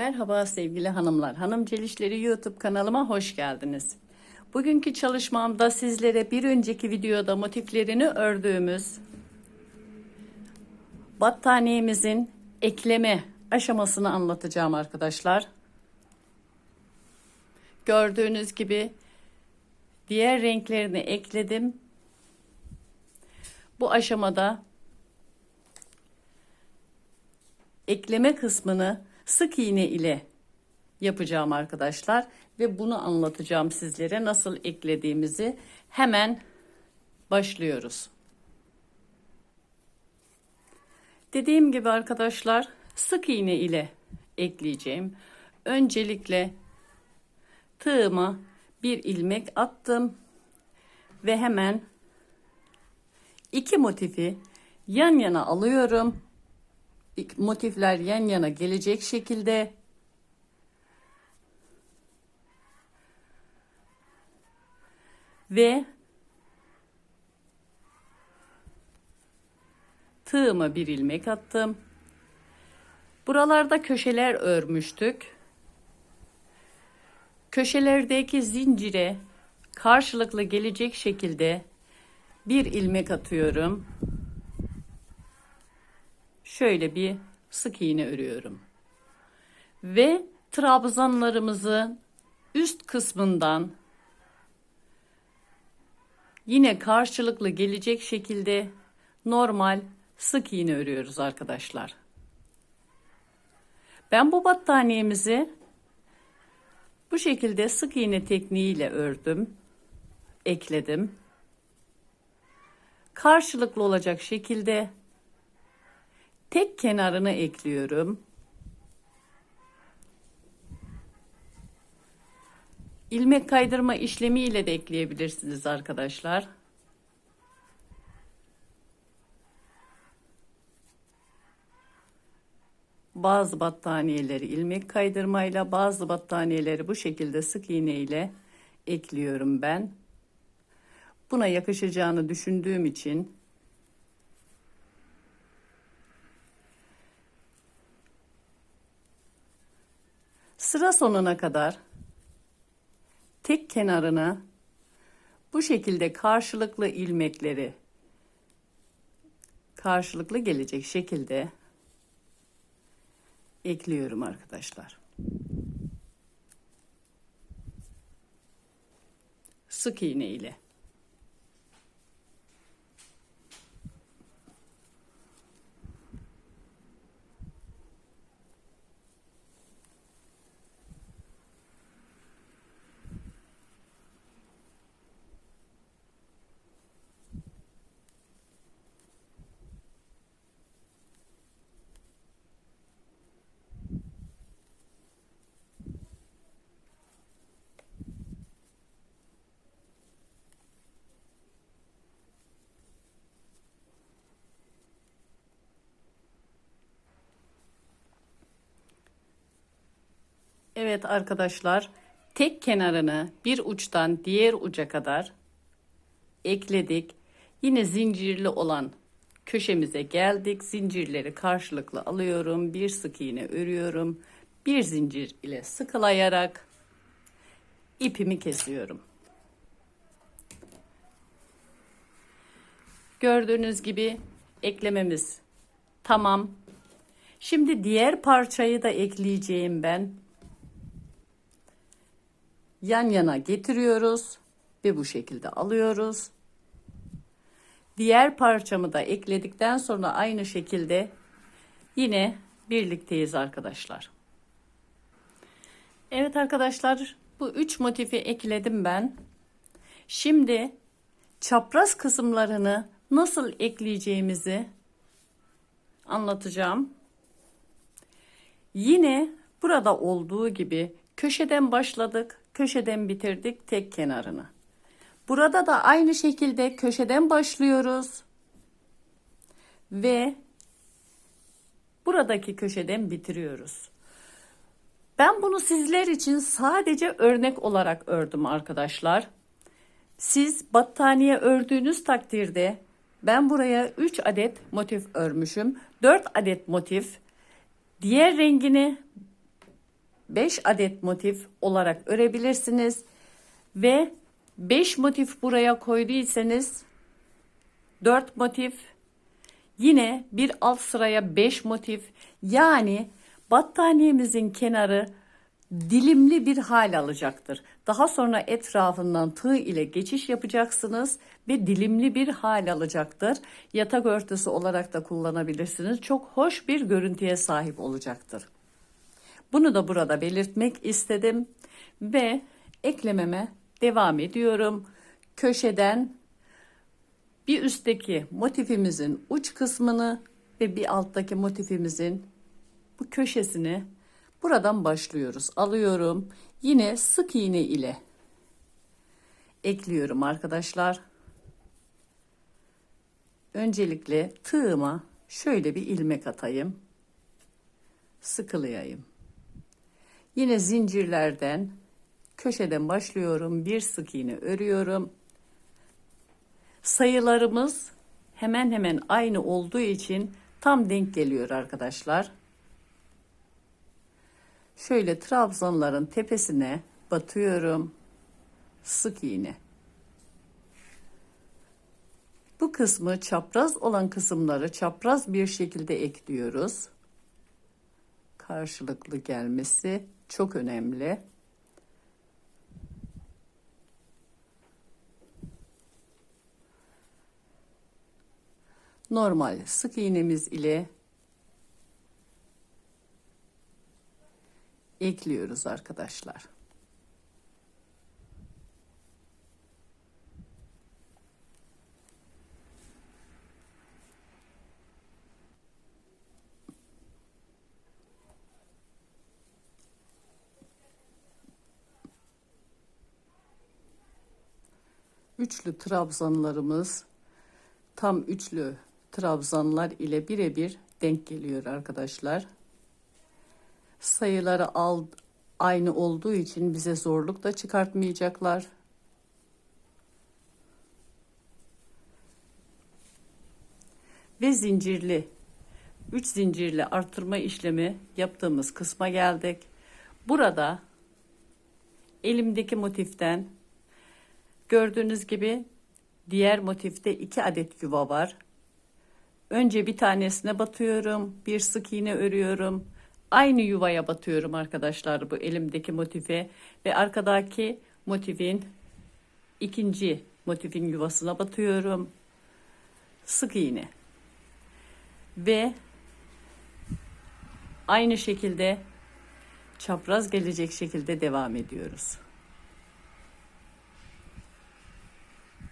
Merhaba sevgili hanımlar. Hanım Celişleri YouTube kanalıma hoş geldiniz. Bugünkü çalışmamda sizlere bir önceki videoda motiflerini ördüğümüz battaniyemizin ekleme aşamasını anlatacağım arkadaşlar. Gördüğünüz gibi diğer renklerini ekledim. Bu aşamada ekleme kısmını sık iğne ile yapacağım arkadaşlar ve bunu anlatacağım sizlere nasıl eklediğimizi hemen başlıyoruz. Dediğim gibi arkadaşlar sık iğne ile ekleyeceğim. Öncelikle tığıma bir ilmek attım ve hemen iki motifi yan yana alıyorum motifler yan yana gelecek şekilde ve tığıma bir ilmek attım. Buralarda köşeler örmüştük. Köşelerdeki zincire karşılıklı gelecek şekilde bir ilmek atıyorum şöyle bir sık iğne örüyorum. Ve trabzanlarımızı üst kısmından yine karşılıklı gelecek şekilde normal sık iğne örüyoruz arkadaşlar. Ben bu battaniyemizi bu şekilde sık iğne tekniğiyle ördüm, ekledim. Karşılıklı olacak şekilde tek kenarını ekliyorum. İlmek kaydırma işlemi ile de ekleyebilirsiniz arkadaşlar. Bazı battaniyeleri ilmek kaydırmayla, bazı battaniyeleri bu şekilde sık iğne ile ekliyorum ben. Buna yakışacağını düşündüğüm için Sıra sonuna kadar tek kenarına bu şekilde karşılıklı ilmekleri karşılıklı gelecek şekilde ekliyorum arkadaşlar. Sık iğne ile. Evet arkadaşlar tek kenarını bir uçtan diğer uca kadar ekledik. Yine zincirli olan köşemize geldik. Zincirleri karşılıklı alıyorum. Bir sık iğne örüyorum. Bir zincir ile sıkılayarak ipimi kesiyorum. Gördüğünüz gibi eklememiz tamam. Şimdi diğer parçayı da ekleyeceğim ben yan yana getiriyoruz ve bu şekilde alıyoruz. Diğer parçamı da ekledikten sonra aynı şekilde yine birlikteyiz arkadaşlar. Evet arkadaşlar bu üç motifi ekledim ben. Şimdi çapraz kısımlarını nasıl ekleyeceğimizi anlatacağım. Yine burada olduğu gibi köşeden başladık köşeden bitirdik tek kenarını. Burada da aynı şekilde köşeden başlıyoruz. Ve buradaki köşeden bitiriyoruz. Ben bunu sizler için sadece örnek olarak ördüm arkadaşlar. Siz battaniye ördüğünüz takdirde ben buraya 3 adet motif örmüşüm. 4 adet motif. Diğer rengini 5 adet motif olarak örebilirsiniz. Ve 5 motif buraya koyduysanız 4 motif yine bir alt sıraya 5 motif yani battaniyemizin kenarı dilimli bir hal alacaktır. Daha sonra etrafından tığ ile geçiş yapacaksınız ve dilimli bir hal alacaktır. Yatak örtüsü olarak da kullanabilirsiniz. Çok hoş bir görüntüye sahip olacaktır. Bunu da burada belirtmek istedim ve eklememe devam ediyorum. Köşeden bir üstteki motifimizin uç kısmını ve bir alttaki motifimizin bu köşesini buradan başlıyoruz. Alıyorum. Yine sık iğne ile ekliyorum arkadaşlar. Öncelikle tığıma şöyle bir ilmek atayım. Sıkılayayım. Yine zincirlerden köşeden başlıyorum. Bir sık iğne örüyorum. Sayılarımız hemen hemen aynı olduğu için tam denk geliyor arkadaşlar. Şöyle trabzanların tepesine batıyorum. Sık iğne. Bu kısmı çapraz olan kısımları çapraz bir şekilde ekliyoruz. Karşılıklı gelmesi çok önemli. Normal sık iğnemiz ile ekliyoruz arkadaşlar. Üçlü trabzanlarımız tam üçlü trabzanlar ile birebir denk geliyor arkadaşlar. Sayıları al, aynı olduğu için bize zorluk da çıkartmayacaklar. Ve zincirli 3 zincirli artırma işlemi yaptığımız kısma geldik. Burada elimdeki motiften gördüğünüz gibi diğer motifte 2 adet yuva var. Önce bir tanesine batıyorum. Bir sık iğne örüyorum. Aynı yuvaya batıyorum arkadaşlar bu elimdeki motife ve arkadaki motifin ikinci motifin yuvasına batıyorum. Sık iğne. Ve aynı şekilde çapraz gelecek şekilde devam ediyoruz.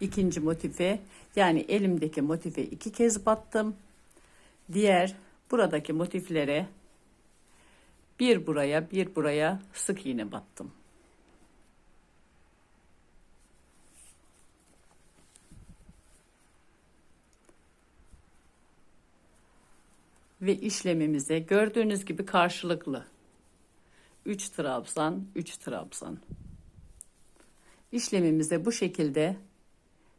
İkinci motife yani elimdeki motife iki kez battım. Diğer buradaki motiflere bir buraya bir buraya sık iğne battım. Ve işlemimize gördüğünüz gibi karşılıklı. 3 trabzan, 3 trabzan. İşlemimize bu şekilde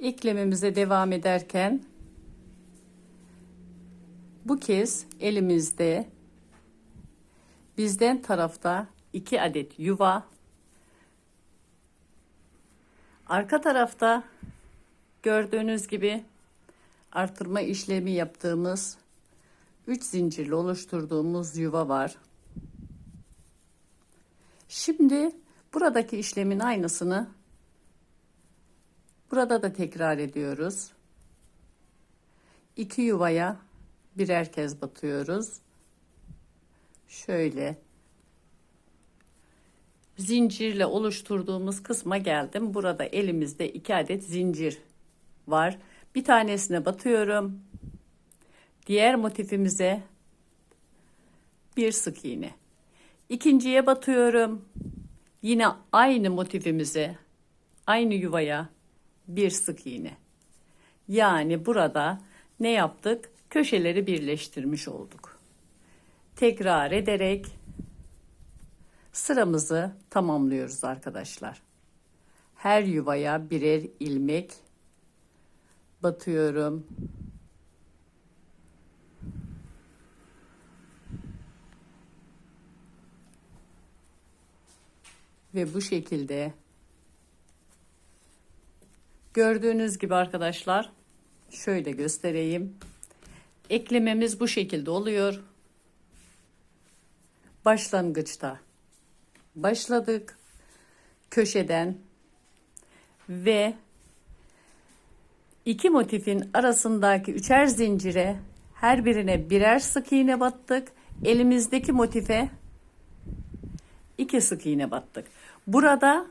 Eklememize devam ederken bu kez elimizde bizden tarafta iki adet yuva arka tarafta gördüğünüz gibi artırma işlemi yaptığımız 3 zincirli oluşturduğumuz yuva var. Şimdi buradaki işlemin aynısını Burada da tekrar ediyoruz. İki yuvaya birer kez batıyoruz. Şöyle zincirle oluşturduğumuz kısma geldim. Burada elimizde iki adet zincir var. Bir tanesine batıyorum. Diğer motifimize bir sık iğne. İkinciye batıyorum. Yine aynı motifimizi aynı yuvaya bir sık iğne. Yani burada ne yaptık? Köşeleri birleştirmiş olduk. Tekrar ederek sıramızı tamamlıyoruz arkadaşlar. Her yuvaya birer ilmek batıyorum. Ve bu şekilde gördüğünüz gibi arkadaşlar şöyle göstereyim. Eklememiz bu şekilde oluyor. Başlangıçta başladık köşeden ve iki motifin arasındaki üçer zincire her birine birer sık iğne battık. Elimizdeki motife iki sık iğne battık. Burada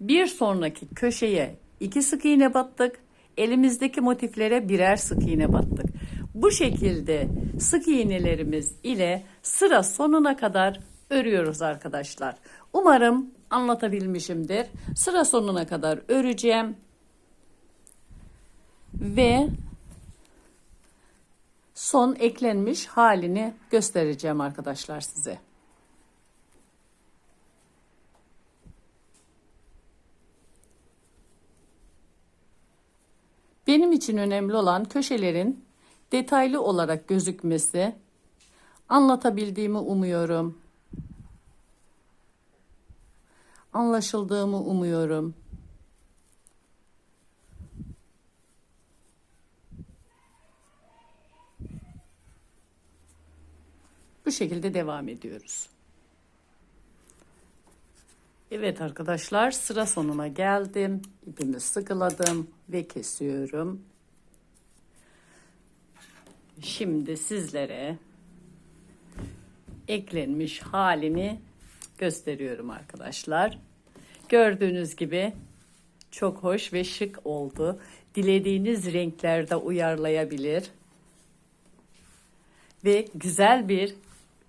bir sonraki köşeye iki sık iğne battık. Elimizdeki motiflere birer sık iğne battık. Bu şekilde sık iğnelerimiz ile sıra sonuna kadar örüyoruz arkadaşlar. Umarım anlatabilmişimdir. Sıra sonuna kadar öreceğim. Ve son eklenmiş halini göstereceğim arkadaşlar size. İçin önemli olan köşelerin detaylı olarak gözükmesi. Anlatabildiğimi umuyorum. Anlaşıldığımı umuyorum. Bu şekilde devam ediyoruz. Evet arkadaşlar sıra sonuna geldim. İpimi sıkıladım ve kesiyorum. Şimdi sizlere eklenmiş halini gösteriyorum arkadaşlar. Gördüğünüz gibi çok hoş ve şık oldu. Dilediğiniz renklerde uyarlayabilir. Ve güzel bir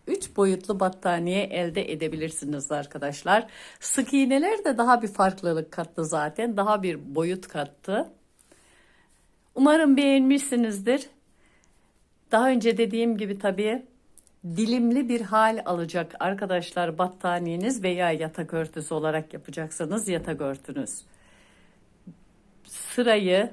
3 boyutlu battaniye elde edebilirsiniz arkadaşlar. Sık iğneler de daha bir farklılık kattı zaten. Daha bir boyut kattı. Umarım beğenmişsinizdir. Daha önce dediğim gibi tabii dilimli bir hal alacak arkadaşlar battaniyeniz veya yatak örtüsü olarak yapacaksanız yatak örtünüz. Sırayı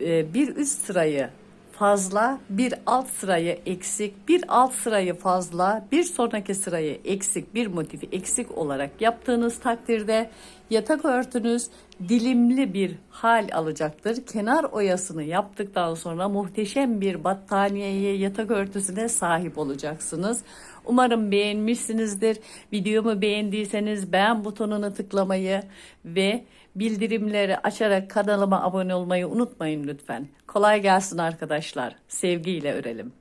e, bir üst sırayı fazla, bir alt sırayı eksik, bir alt sırayı fazla, bir sonraki sırayı eksik, bir motifi eksik olarak yaptığınız takdirde yatak örtünüz dilimli bir hal alacaktır. Kenar oyasını yaptıktan sonra muhteşem bir battaniyeye, yatak örtüsüne sahip olacaksınız. Umarım beğenmişsinizdir. Videomu beğendiyseniz beğen butonuna tıklamayı ve bildirimleri açarak kanalıma abone olmayı unutmayın lütfen. Kolay gelsin arkadaşlar. Sevgiyle örelim.